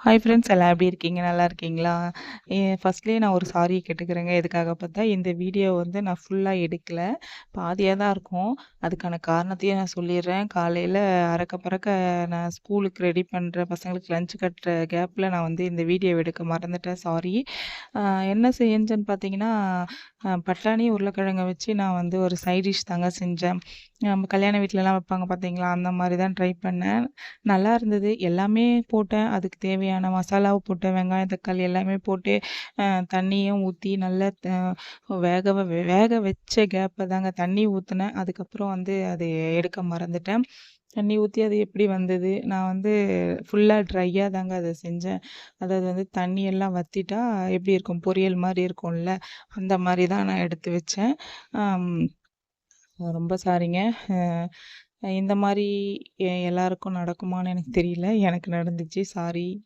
Hi friends எல்லாம் எப்படி இருக்கீங்க? நல்லா இருக்கீங்களா? எ ஃபர்ஸ்ட்லேயே நான் ஒரு சாரி கேட்டுக்கிறேங்க. எதுக்காக பார்த்தா, இந்த வீடியோ வந்து நான் ஃபுல்லாக எடுக்கலை பாதியாக தான் இருக்கும். அதுக்கான காரணத்தையும் நான் சொல்லிடுறேன் காலையில் அறக்க பறக்க நான் ஸ்கூலுக்கு ரெடி பண்ணுற பசங்களுக்கு லஞ்ச் கட்டுற கேப்பில் நான் வந்து இந்த வீடியோ எடுக்க மறந்துட்டேன். சாரி. என்ன செஞ்சேன்னு பார்த்தீங்கன்னா, பட்டாணி, உருளைக்கிழங்க வச்சு நான் வந்து ஒரு சைடிஷ் தாங்க செஞ்சேன். நம்ம கல்யாண வீட்லலாம் வைப்பாங்க பார்த்தீங்களா, அந்த மாதிரி தான் ட்ரை பண்ணேன். நல்லா இருந்தது. எல்லாமே போட்டேன். அதுக்கு தேவையான மசாலாவை போட்டேன். வெங்காயம், தக்காளி எல்லாமே போட்டு தண்ணியும் ஊற்றி நல்லா வேக வேக வச்ச கேப்பை தாங்க தண்ணி ஊற்றினேன் அதுக்கப்புறம் வந்து அது எடுக்க மறந்துட்டேன். தண்ணி ஊற்றி அது எப்படி வந்தது, நான் வந்து ஃபுல்லாக ட்ரையாக தாங்க அதை செஞ்சேன். அதாவது வந்து தண்ணியெல்லாம் வற்றிட்டா வத்திட்டா எப்படி இருக்கும்? பொரியல் மாதிரி இருக்கும்ல, அந்த மாதிரி தான் நான் எடுத்து வச்சேன். ரொம்ப சாரிங்க. இந்த மாதிரி எல்லாருக்கும் நடக்குமான்னு எனக்கு தெரியல. எனக்கு நடந்துச்சு. சாரி.